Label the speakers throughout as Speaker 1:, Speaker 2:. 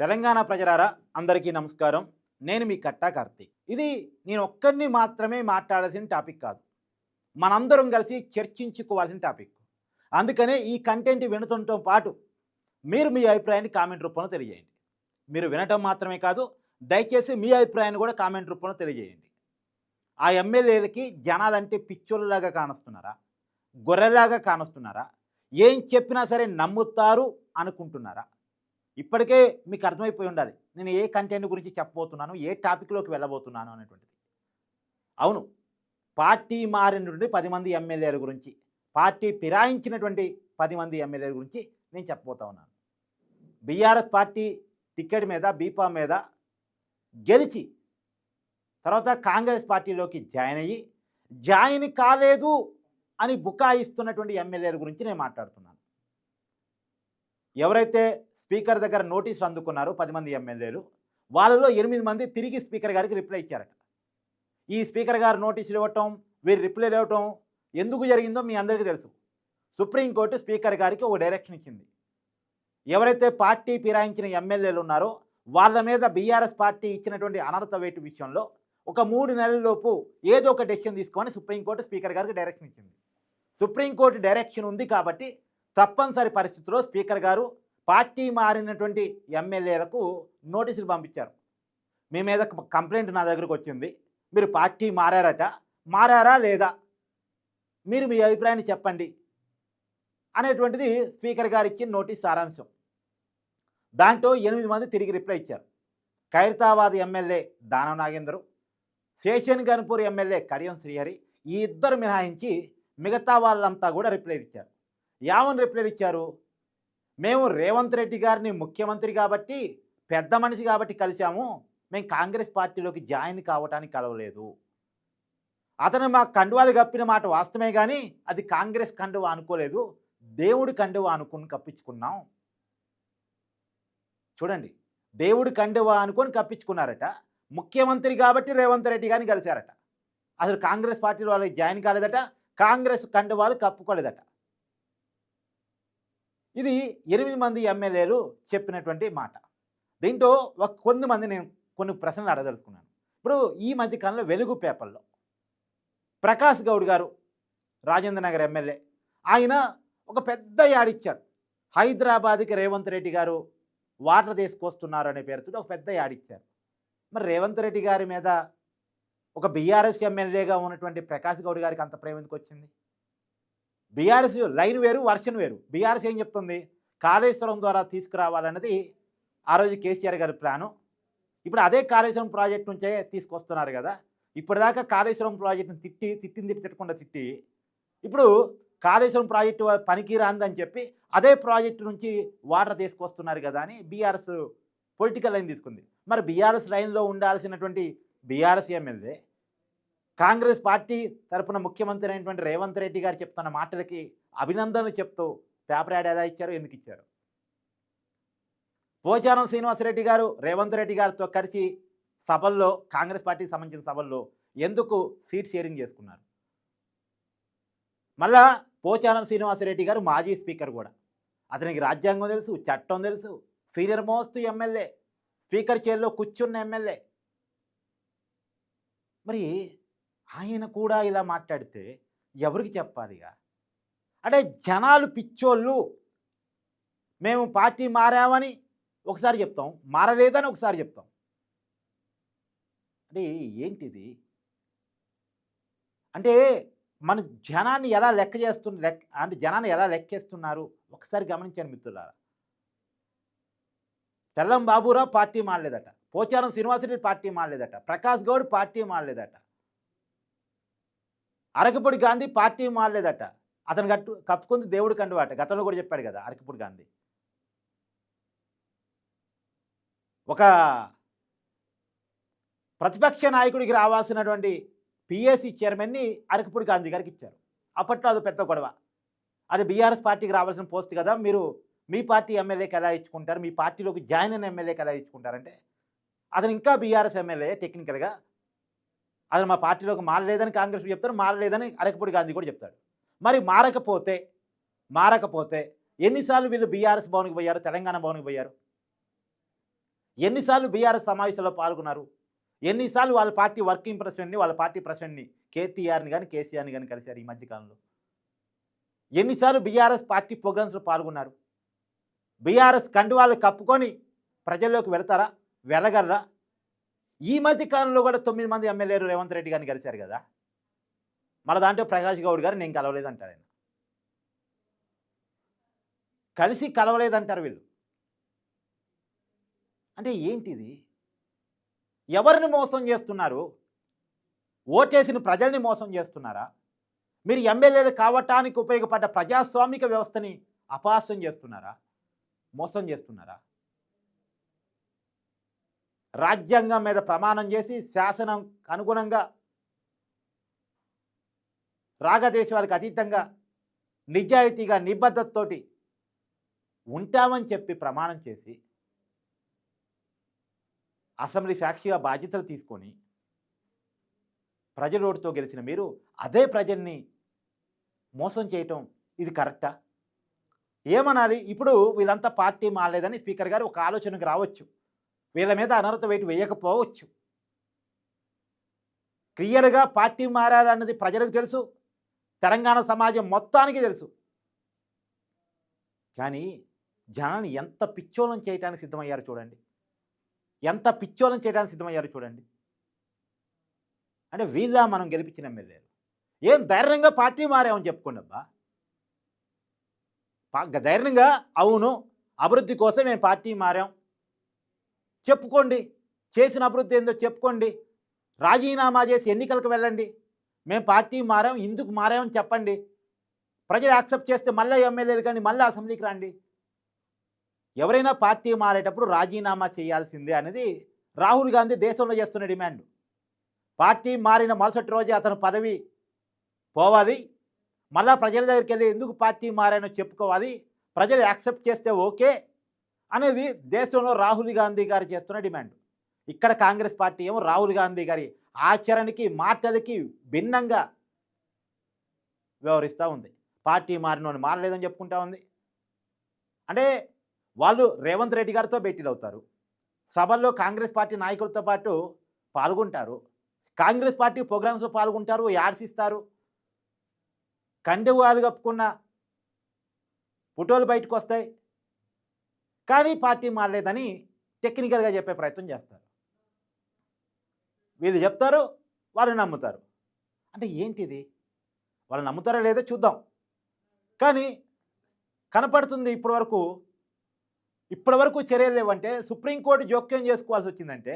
Speaker 1: తెలంగాణ ప్రజలారా అందరికీ నమస్కారం. నేను మీ కట్టా కార్తీక్ ఇది నేను ఒక్కరిని మాత్రమే మాట్లాడాల్సిన టాపిక్ కాదు. మనందరం కలిసి చర్చించుకోవాల్సిన టాపిక్. అందుకనే ఈ కంటెంట్ వినటంతో పాటు మీరు మీ అభిప్రాయాన్ని కామెంట్ రూపంలో తెలియజేయండి. మీరు వినటం మాత్రమే కాదు దయచేసి మీ అభిప్రాయాన్ని కూడా కామెంట్ రూపంలో తెలియజేయండి. ఆ ఎమ్మెల్యేలకి జనాలంటే పిచ్చోళ్ళలాగా కానొస్తున్నారా? గొర్రెలాగా కానొస్తున్నారా? ఏం చెప్పినా సరే నమ్ముతారు అనుకుంటున్నారా? ఇప్పటికే మీకు అర్థమైపోయి ఉండాలి. నేను ఏ కంటెంట్ గురించి చెప్పబోతున్నాను ఏ టాపిక్లోకి వెళ్ళబోతున్నాను అనేటువంటిది. అవును. పార్టీ మారినటువంటి పది మంది ఎమ్మెల్యేల గురించి పార్టీ ఫిరాయించినటువంటి పది మంది ఎమ్మెల్యేల గురించి నేను చెప్పబోతా ఉన్నాను. బీఆర్ఎస్ పార్టీ టికెట్ మీద బీపా మీద గెలిచి తర్వాత కాంగ్రెస్ పార్టీలోకి జాయిన్ అయ్యి జాయిన్ కాలేదు అని బుకాయిస్తున్నటువంటి ఎమ్మెల్యేల గురించి నేను మాట్లాడుతున్నాను. ఎవరైతే స్పీకర్ దగ్గర నోటీసులు అందుకున్నారు పది మంది ఎమ్మెల్యేలు. వాళ్ళలో ఎనిమిది మంది తిరిగి స్పీకర్ గారికి రిప్లై ఇచ్చారట. ఈ స్పీకర్ గారు నోటీసులు ఇవ్వటం వీరు రిప్లైలు ఇవ్వటం ఎందుకు జరిగిందో మీ అందరికీ తెలుసు. సుప్రీంకోర్టు స్పీకర్ గారికి ఒక డైరెక్షన్ ఇచ్చింది. ఎవరైతే పార్టీ ఫిరాయించిన ఎమ్మెల్యేలు ఉన్నారో వాళ్ళ మీద బీఆర్ఎస్ పార్టీ ఇచ్చినటువంటి అనర్హత వేటు విషయంలో ఒక మూడు నెలలలోపు ఏదో ఒక డెసిషన్ తీసుకొని సుప్రీంకోర్టు స్పీకర్ గారికి డైరెక్షన్ ఇచ్చింది. సుప్రీంకోర్టు డైరెక్షన్ ఉంది కాబట్టి తప్పనిసరి పరిస్థితుల్లో స్పీకర్ గారు పార్టీ మారినటువంటి ఎమ్మెల్యేలకు నోటీసులు పంపించారు. మీ మీద కంప్లైంట్ నా దగ్గరకు వచ్చింది. మీరు పార్టీ మారారట. మారారా లేదా? మీరు మీ అభిప్రాయాన్ని చెప్పండి. అనేటువంటిది స్పీకర్ గారు ఇచ్చిన నోటీస్ సారాంశం. దాంట్లో ఎనిమిది మంది తిరిగి రిప్లై ఇచ్చారు. Khairatabad MLA Danam Nagender Station Ghanpur MLA Kadiyam Srihari ఈ ఇద్దరు మినహాయించి మిగతా వాళ్ళంతా కూడా రిప్లై ఇచ్చారు. యావన్ రిప్లై ఇచ్చారు? మేము రేవంత్ రెడ్డి గారిని ముఖ్యమంత్రి కాబట్టి పెద్ద మనిషి కాబట్టి కలిశాము. మేము కాంగ్రెస్ పార్టీలోకి జాయిన్ కావటానికి కలవలేదు. అతను మా కండువాలు కప్పిన మాట వాస్తవమే కానీ అది కాంగ్రెస్ కండువ అనుకోలేదు. దేవుడి కండువ అనుకుని కప్పించుకున్నాం. చూడండి దేవుడి కండువ అనుకొని కప్పించుకున్నారట. ముఖ్యమంత్రి కాబట్టి రేవంత్ రెడ్డి గారిని కలిశారట. అసలు కాంగ్రెస్ పార్టీలో వాళ్ళకి జాయిన్ కాలేదట. కాంగ్రెస్ కండువాలు కప్పుకోలేదట. ఇది ఎనిమిది మంది ఎమ్మెల్యేలు చెప్పినటువంటి మాట. దీంట్లో ఒక కొన్ని మంది నేను కొన్ని ప్రశ్నలు అడగదలుచుకున్నాను. ఇప్పుడు ఈ మధ్య కాలంలో వెలుగు పేపర్లో ప్రకాష్ గౌడ్ గారు రాజేంద్ర నగర్ ఎమ్మెల్యే. ఆయన ఒక పెద్ద యాడిచ్చారు హైదరాబాద్కి రేవంత్ రెడ్డి గారు వాటర్ తీసుకొస్తున్నారు అనే పేరుతో ఒక పెద్ద యాడిచ్చారు మరి రేవంత్ రెడ్డి గారి మీద ఒక బీఆర్ఎస్ ఎమ్మెల్యేగా ఉన్నటువంటి ప్రకాష్ గౌడ్ గారికి అంత ప్రేమ ఎందుకు వచ్చింది? బీఆర్ఎస్ లైన్ వేరు వర్షన్ వేరు. బీఆర్ఎస్ ఏం చెప్తుంది? కాళేశ్వరం ద్వారా తీసుకురావాలన్నది ఆ రోజు కేసీఆర్ గారి ప్లాను. ఇప్పుడు అదే కాళేశ్వరం ప్రాజెక్ట్ నుంచే తీసుకొస్తున్నారు కదా. ఇప్పటిదాకా కాళేశ్వరం ప్రాజెక్టును తిట్టి తిట్టింది తిట్టి తిట్టకుండా తిట్టి ఇప్పుడు కాళేశ్వరం ప్రాజెక్టు పనికి రాందని చెప్పి అదే ప్రాజెక్టు నుంచి వాటర్ తీసుకొస్తున్నారు కదా అని బీఆర్ఎస్ పొలిటికల్ లైన్ తీసుకుంది. మరి బీఆర్ఎస్ లైన్లో ఉండాల్సినటువంటి బీఆర్ఎస్ ఎమ్మెల్యే కాంగ్రెస్ పార్టీ తరపున ముఖ్యమంత్రి అయినటువంటి రేవంత్ రెడ్డి గారు చెప్తున్న మాటలకి అభినందనలు చెప్తూ పేపర్ యాడ్ ఎలా ఇచ్చారు ఎందుకు ఇచ్చారు? పోచారం శ్రీనివాసరెడ్డి గారు రేవంత్ రెడ్డి గారితో కలిసి సభల్లో కాంగ్రెస్ పార్టీకి సంబంధించిన సభల్లో ఎందుకు సీట్ షేరింగ్ చేసుకున్నారు? మళ్ళా పోచారం శ్రీనివాసరెడ్డి గారు మాజీ స్పీకర్ కూడా. అతనికి రాజ్యాంగం తెలుసు చట్టం తెలుసు సీనియర్ మోస్ట్ ఎమ్మెల్యే స్పీకర్ చైర్లో కూర్చున్న ఎమ్మెల్యే. మరి ఆయన కూడా ఇలా మాట్లాడితే ఎవరికి చెప్పాలిగా? అంటే జనాలు పిచ్చోళ్ళు. మేము పార్టీ మారామని ఒకసారి చెప్తాం మారలేదని ఒకసారి చెప్తాం. అంటే ఏంటిది? అంటే మన జనాన్ని ఎలా లెక్క చేస్తున్న లెక్క అంటే జనాన్ని ఎలా లెక్కేస్తున్నారు ఒకసారి గమనించాను మిత్రులారా. తెల్లం బాబురావు పార్టీ మారలేదట పోచారం శ్రీనివాసరెడ్డి పార్టీ మారలేదట ప్రకాష్ గౌడ్ పార్టీ మారలేదట. అరకపూడి గాంధీ పార్టీ మారలేదట అతను కట్టు కప్పుకుంది దేవుడు కండువాట. గతంలో కూడా చెప్పాడు కదా అరకపూడి గాంధీ. ఒక ప్రతిపక్ష నాయకుడికి రావాల్సినటువంటి పిఎస్సి చైర్మన్ని అరకపూడి గాంధీ గారికి ఇచ్చారు. అప్పట్లో అది పెద్ద గొడవ. అది బీఆర్ఎస్ పార్టీకి రావాల్సిన పోస్ట్ కదా మీరు మీ పార్టీ ఎమ్మెల్యేకి ఎలా ఇచ్చుకుంటారు మీ పార్టీలోకి జాయిన్ అయిన ఎమ్మెల్యేకి ఎలా ఇచ్చుకుంటారంటే అతను ఇంకా బీఆర్ఎస్ ఎమ్మెల్యే టెక్నికల్గా అతను మా పార్టీలోకి మారలేదని కాంగ్రెస్ చెప్తారు మారలేదని అరకపూడి గాంధీ కూడా చెప్తాడు. మరి మారకపోతే మారకపోతే ఎన్నిసార్లు వీళ్ళు బీఆర్ఎస్ భవన్కి పోయారు తెలంగాణ భవన్కి పోయారు? ఎన్నిసార్లు బీఆర్ఎస్ సమావేశంలో పాల్గొన్నారు? ఎన్నిసార్లు వాళ్ళ పార్టీ వర్కింగ్ ప్రెసిడెంట్ని వాళ్ళ పార్టీ ప్రెసిడెంట్ని కేటీఆర్ని కానీ కేసీఆర్ని కానీ కలిశారు ఈ మధ్యకాలంలో? ఎన్నిసార్లు బీఆర్ఎస్ పార్టీ ప్రోగ్రామ్స్లో పాల్గొన్నారు? బీఆర్ఎస్ కండువాళ్ళు కప్పుకొని ప్రజల్లోకి వెళతారా? వెళ్ళగలరా ఈ మధ్య కాలంలో కూడా తొమ్మిది మంది ఎమ్మెల్యేలు రేవంత్ రెడ్డి గారిని కలిశారు కదా? మన దాంట్లో ప్రకాష్ గౌడ్ గారు నేను కలవలేదంటారు ఆయన. కలిసి కలవలేదంటారు వీళ్ళు. అంటే ఏంటిది? ఎవరిని మోసం చేస్తున్నారు? ఓటేసిన ప్రజల్ని మోసం చేస్తున్నారా? మీరు ఎమ్మెల్యేలు కావటానికి ఉపయోగపడ్డ ప్రజాస్వామిక వ్యవస్థని అపహాస్యం చేస్తున్నారా? మోసం చేస్తున్నారా? రాజ్యాంగం మీద ప్రమాణం చేసి శాసనం అనుగుణంగా రాగదేశాలకు అతీతంగా నిజాయితీగా నిబద్ధతతోటి ఉంటామని చెప్పి ప్రమాణం చేసి అసెంబ్లీ సాక్షిగా బాధ్యతలు తీసుకొని ప్రజల ఓటుతో గెలిచిన మీరు అదే ప్రజల్ని మోసం చేయటం ఇది కరెక్టా? ఏమనాలి? ఇప్పుడు వీళ్ళంతా పార్టీ మారలేదని స్పీకర్ గారు ఒక ఆలోచనకు రావచ్చు. వీళ్ళ మీద అనర్హత వెయిట్ వేయకపోవచ్చు. క్లియర్గా పార్టీ మారాలన్నది ప్రజలకు తెలుసు. తెలంగాణ సమాజం మొత్తానికి తెలుసు. కానీ జనాన్ని ఎంత పిచ్చోళం చేయడానికి సిద్ధమయ్యారు చూడండి. ఎంత పిచ్చోళం చేయడానికి సిద్ధమయ్యారు చూడండి. అంటే వీళ్ళ మనం గెలిపించిన ఎమ్మెల్యేలు. ఏం ధైర్యంగా పార్టీ మారామని చెప్పుకోండి అబ్బా. ధైర్యంగా అవును అభివృద్ధి కోసం మేము పార్టీ మారాం. చెప్పుకోండి. చేసిన అభివృద్ధి ఏందో చెప్పుకోండి. రాజీనామా చేసి ఎన్నికలకు వెళ్ళండి. మేము పార్టీ మారాం ఇందుకు మారామని చెప్పండి. ప్రజలు యాక్సెప్ట్ చేస్తే మళ్ళీ ఎమ్మెల్యేలు కానీ మళ్ళీ అసెంబ్లీకి రండి. ఎవరైనా పార్టీ మారేటప్పుడు రాజీనామా చేయాల్సిందే అనేది రాహుల్ గాంధీ దేశంలో చేస్తున్న డిమాండ్. పార్టీ మారిన మరుసటి రోజే అతను పదవి పోవాలి. మళ్ళా ప్రజల దగ్గరికి వెళ్ళి ఎందుకు పార్టీ మారానో చెప్పుకోవాలి. ప్రజలు యాక్సెప్ట్ చేస్తే ఓకే. అనేది దేశంలో రాహుల్ గాంధీ గారు చేస్తున్న డిమాండ్. ఇక్కడ కాంగ్రెస్ పార్టీ ఏమో రాహుల్ గాంధీ గారి ఆచరణకి మాటలకి భిన్నంగా వ్యవహరిస్తూ ఉంది. పార్టీ మారినోని మారలేదని చెప్పుకుంటా ఉంది. అంటే వాళ్ళు రేవంత్ రెడ్డి గారితో భేటీలు అవుతారు. సభల్లో కాంగ్రెస్ పార్టీ నాయకులతో పాటు పాల్గొంటారు. కాంగ్రెస్ పార్టీ ప్రోగ్రామ్స్లో పాల్గొంటారు యాడ్స్ ఇస్తారు కండెవాలు కప్పుకున్న ఫోటోలు బయటకు వస్తాయి. కానీ పార్టీ మారలేదని టెక్నికల్గా చెప్పే ప్రయత్నం చేస్తారు. వీళ్ళు చెప్తారు వాళ్ళు నమ్ముతారు. అంటే ఏంటిది? వాళ్ళు నమ్ముతారో లేదో చూద్దాం. కానీ కనపడుతుంది ఇప్పటి వరకు ఇప్పటి వరకు చర్యలు లేవంటే సుప్రీంకోర్టు జోక్యం చేసుకోవాల్సి వచ్చిందంటే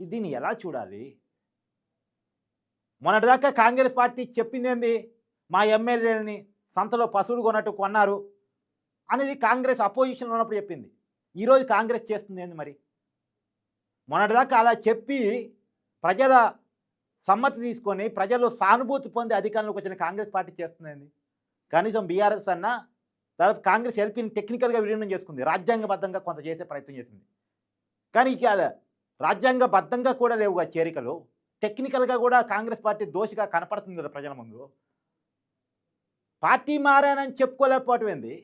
Speaker 1: దీన్ని ఎలా చూడాలి? మొన్నటిదాకా కాంగ్రెస్ పార్టీ చెప్పింది ఏంది? మా ఎమ్మెల్యేలని సంతలో పశువులు కొన్నట్టు కొన్నారు. అనేది కాంగ్రెస్ అపోజిషన్లో ఉన్నప్పుడు చెప్పింది. ఈరోజు కాంగ్రెస్ చేస్తుంది ఏంది మరి? మొన్నటిదాకా అలా చెప్పి ప్రజల సమ్మతి తీసుకొని ప్రజలు సానుభూతి పొంది అధికారంలోకి వచ్చిన కాంగ్రెస్ పార్టీ చేస్తుంది కనీసం బీఆర్ఎస్ అన్న తర్వాత కాంగ్రెస్ ఎల్పీని టెక్నికల్గా విలీనం చేసుకుంది. రాజ్యాంగబద్ధంగా కొంత చేసే ప్రయత్నం చేసింది. కానీ ఇక అలా రాజ్యాంగబద్ధంగా కూడా లేవుగా చేరికలు. టెక్నికల్గా కూడా కాంగ్రెస్ పార్టీ దోషిగా కనపడుతుంది కదా ప్రజల ముందు. పార్టీ మారానని చెప్పుకోలేకపోవటం ఏంది?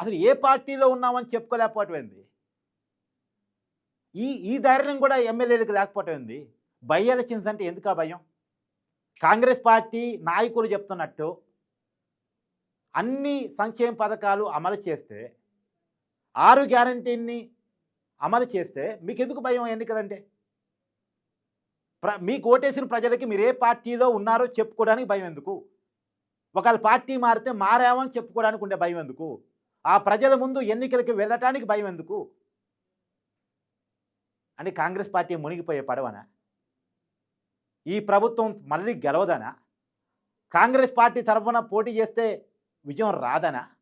Speaker 1: అసలు ఏ పార్టీలో ఉన్నామని చెప్పుకోలేకపోవటమేంది? ఈ ఈ ధైర్యం కూడా ఎమ్మెల్యేలకు లేకపోవటం ఏంది బై ఎలక్షన్స్ అంటే భయం? కాంగ్రెస్ పార్టీ నాయకులు చెప్తున్నట్టు అన్ని సంక్షేమ పథకాలు అమలు చేస్తే ఆరు గ్యారంటీని అమలు చేస్తే మీకు ఎందుకు భయం ఎన్నికలంటే? ప్ర మీకు ఓటేసిన ప్రజలకి మీరు ఏ పార్టీలో ఉన్నారో చెప్పుకోవడానికి భయం ఎందుకు ఒకవేళ పార్టీ మారితే మారామని చెప్పుకోవడానికి ఉండే భయం ఎందుకు ఆ ప్రజల ముందు ఎన్నికలకి వెళ్ళటానికి భయం ఎందుకు? అని కాంగ్రెస్ పార్టీ మునిగిపోయే పడవనా? ఈ ప్రభుత్వం మళ్ళీ గెలవదనా? కాంగ్రెస్ పార్టీ తరఫున పోటీ చేస్తే విజయం రాదనా?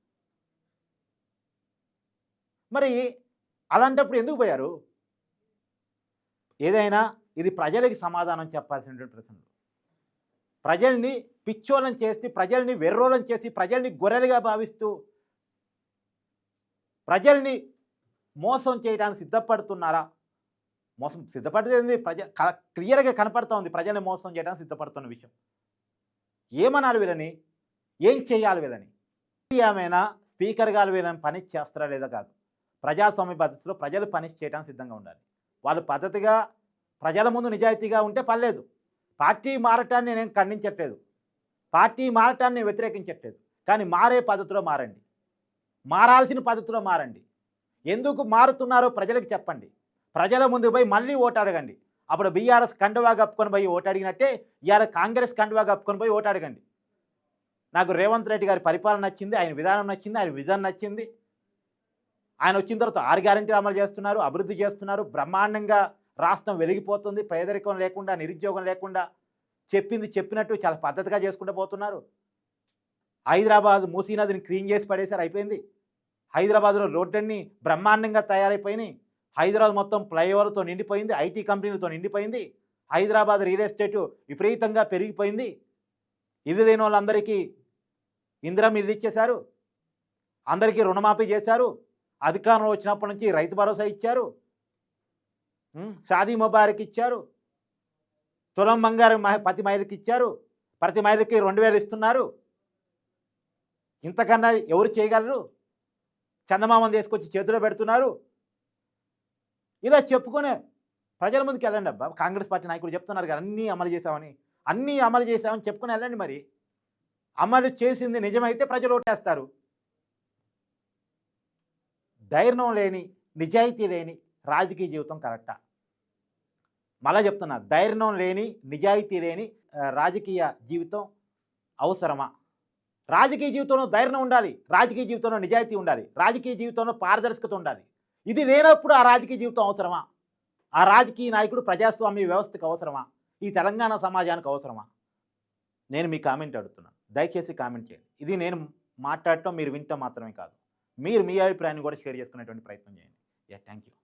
Speaker 1: మరి అలాంటప్పుడు ఎందుకు పోయారు? ఏదైనా ఇది ప్రజలకి సమాధానం చెప్పాల్సినటువంటి ప్రశ్నలు. ప్రజల్ని పిచ్చోలం చేసి ప్రజల్ని వెర్రోలం చేసి ప్రజల్ని గొర్రెలుగా భావిస్తూ ప్రజల్ని మోసం చేయడానికి సిద్ధపడుతున్నారా? మోసం సిద్ధపడుతుంది ప్రజ క- క్లియర్గా కనపడుతూ ఉంది ప్రజల్ని మోసం చేయడానికి సిద్ధపడుతున్న విషయం. ఏమనాలి వీళ్ళని? ఏం చేయాలి వీళ్ళని? ఏమైనా స్పీకర్ గారు వీళ్ళని పని చేస్తారా లేదా కాదు. ప్రజాస్వామ్య పద్ధతిలో ప్రజలు పని చేయడానికి సిద్ధంగా ఉండాలి. వాళ్ళు పద్ధతిగా ప్రజల ముందు నిజాయితీగా ఉంటే పర్లేదు. పార్టీ మారటాన్ని నేను ఖండించట్లేదు. పార్టీ మారటాన్ని వ్యతిరేకించట్లేదు. కానీ మారే పద్ధతిలో మారండి. మారాల్సిన పద్ధతిలో మారండి. ఎందుకు మారుతున్నారో ప్రజలకు చెప్పండి. ప్రజల ముందు పోయి మళ్ళీ ఓటు అడగండి. అప్పుడు బీఆర్ఎస్ కండువా కప్పుకొని పోయి ఓటు అడిగినట్టే ఇవాళ కాంగ్రెస్ కండువా కప్పుకొని పోయి ఓటు అడగండి. నాకు రేవంత్ రెడ్డి గారి పరిపాలన నచ్చింది ఆయన విధానం నచ్చింది ఆయన విజన్ నచ్చింది. ఆయన వచ్చిన తర్వాత ఆరు గ్యారంటీలు అమలు చేస్తున్నారు అభివృద్ధి చేస్తున్నారు బ్రహ్మాండంగా రాష్ట్రం వెలిగిపోతుంది పేదరికం లేకుండా నిరుద్యోగం లేకుండా చెప్పింది చెప్పినట్టు చాలా పద్ధతిగా చేసుకుంటూ పోతున్నారు. హైదరాబాద్ మూసీ నదిని క్లీన్ చేసి పడేశారు అయిపోయింది. హైదరాబాద్లో రోడ్లన్నీ బ్రహ్మాండంగా తయారైపోయినాయి. హైదరాబాద్ మొత్తం ఫ్లైఓవర్తో నిండిపోయింది ఐటీ కంపెనీలతో నిండిపోయింది. హైదరాబాద్ రియల్ ఎస్టేట్ విపరీతంగా పెరిగిపోయింది. ఇల్లు లేని వాళ్ళందరికీ ఇందిరం ఇల్లు ఇచ్చేశారు. అందరికీ రుణమాఫీ చేశారు. అధికారంలో వచ్చినప్పటి నుంచి రైతు భరోసా ఇచ్చారు. ఉం, షాదీ ముబారక్ ఇచ్చారు. తులం బంగారం ప్రతి మహిళకి ఇచ్చారు. ప్రతి మహిళకి రెండు వేలు ఇస్తున్నారు. ఇంతకన్నా ఎవరు చేయగలరు? చందమామను తీసుకొచ్చి చేతిలో పెడుతున్నారు. ఇలా చెప్పుకునే ప్రజల ముందుకు వెళ్ళండి అబ్బా. కాంగ్రెస్ పార్టీ నాయకులు చెప్తున్నారు కదా అన్నీ అమలు చేశామని. అన్నీ అమలు చేశామని చెప్పుకుని వెళ్ళండి మరి. అమలు చేసింది నిజమైతే ప్రజలు ఓటేస్తారు. ధైర్యం లేని నిజాయితీ లేని రాజకీయ జీవితం కరెక్టా? మళ్ళా చెప్తున్నా ధైర్యం లేని నిజాయితీ లేని రాజకీయ జీవితం అవసరమా? రాజకీయ జీవితంలో ధైర్యం ఉండాలి రాజకీయ జీవితంలో నిజాయితీ ఉండాలి రాజకీయ జీవితంలో పారదర్శకత ఉండాలి. ఇది లేనప్పుడు ఆ రాజకీయ జీవితం అవసరమా? ఆ రాజకీయ నాయకుడు ప్రజాస్వామ్య వ్యవస్థకు అవసరమా? ఈ తెలంగాణ సమాజానికి అవసరమా? నేను మీ కామెంట్ అడుగుతున్నాను దయచేసి కామెంట్ చేయండి. ఇది నేను మాట్లాడటం మీరు వింటం మాత్రమే కాదు. మీరు మీ అభిప్రాయాన్ని కూడా షేర్ చేసుకునేటువంటి ప్రయత్నం చేయండి. Yeah thank you